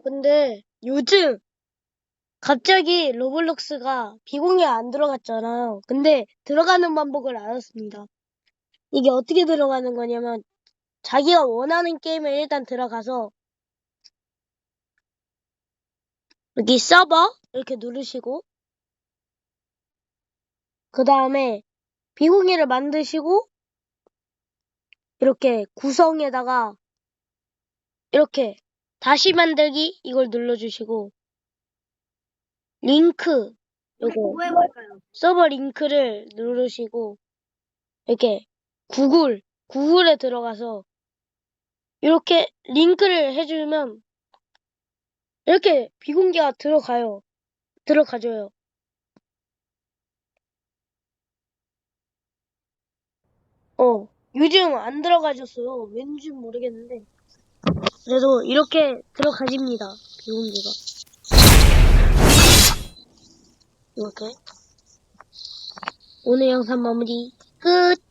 근데 요즘 갑자기 로블록스가 비공개 안 들어갔잖아요. 근데 들어가는 방법을 알았습니다. 이게 어떻게 들어가는 거냐면 자기가 원하는 게임에 일단 들어가서 여기 서버 이렇게 누르시고 그 다음에 비공개를 만드시고 이렇게 구성에다가 이렇게 다시 만들기 이걸 눌러주시고 링크 요거 해볼까요? 서버 링크를 누르시고 이렇게 구글 구글에 들어가서 이렇게 링크를 해주면 이렇게 비공개가 들어가요. 들어가줘요. 어, 요즘 안 들어가졌어요. 왠지 모르겠는데. 그래도 이렇게 들어가집니다. 비공개가. 이렇게. 오늘 영상 마무리 끝.